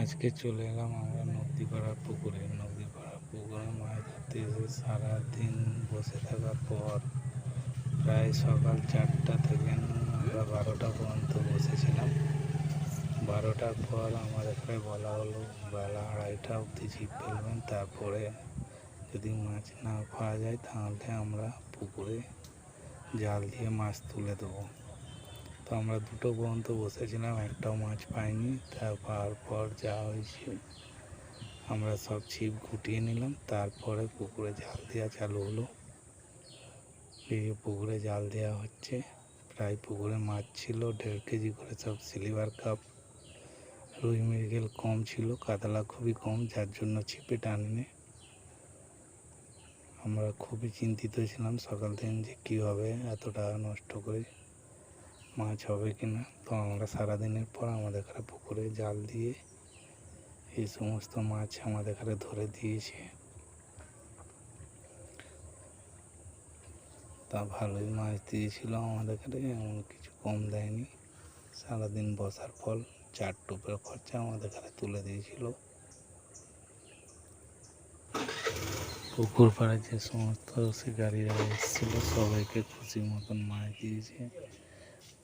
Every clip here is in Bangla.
আজকে চলে এলাম আমরা নদীপাড়া পুকুরে। নদীপাড়া পুকুরে মাছ ধরতে এসে সারাদিন বসে থাকার পর প্রায় সকাল চারটা থেকে আমরা বারোটা পর্যন্ত বসেছিলাম। বারোটার পর আমাদেরকে বলা হলো, বেলা আড়াইটা অবধি ছিপ ফেলবেন, তারপরে যদি মাছ না পাওয়া যায় তাহলে আমরা পুকুরে জাল দিয়ে মাছ তুলে দেবো। আমরা দুটো পর্যন্ত বসেছিলাম, একটাও মাছ পাইনি তার পাওয়ার পর যা হয়েছে, আমরা সব ছিপ গুটিয়ে নিলাম, তারপরে পুকুরে জাল দেওয়া চালু হলো। এই পুকুরে জাল দেওয়া হচ্ছে, প্রায় পুকুরে মাছ ছিল, দেড় কেজি করে সব সিলভার কাপ, রুই মৃগেল কম ছিল, কাতলা খুবই কম, যার জন্য ছিপে টানিনি। আমরা খুবই চিন্তিত ছিলাম সকাল থেকে যে কী হবে এত টাকা নষ্ট করে। মাছ হবে কি না? তো আমরা সারাদিনের পর আমাদের এখানে পুকুরে জাল দিয়ে এই সমস্ত মাছ আমাদের এখানে ধরে দিয়েছে। তা ভালোই মাছ দিয়েছিল আমাদের এখানে, এমন কিছু কম দেয়নি। সারাদিন বসার ফল, চার টোপের খরচা আমাদের এখানে তুলে দিয়েছিল। পুকুর পাড়ে যে সমস্ত শিকারীরা এসেছিল, সবাইকে খুশি মতন মাছ দিয়েছে।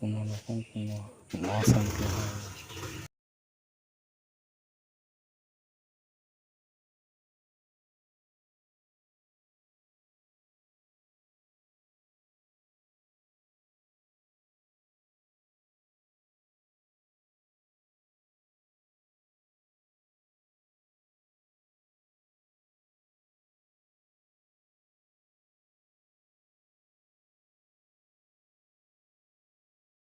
こんばんは、こんばは。まさ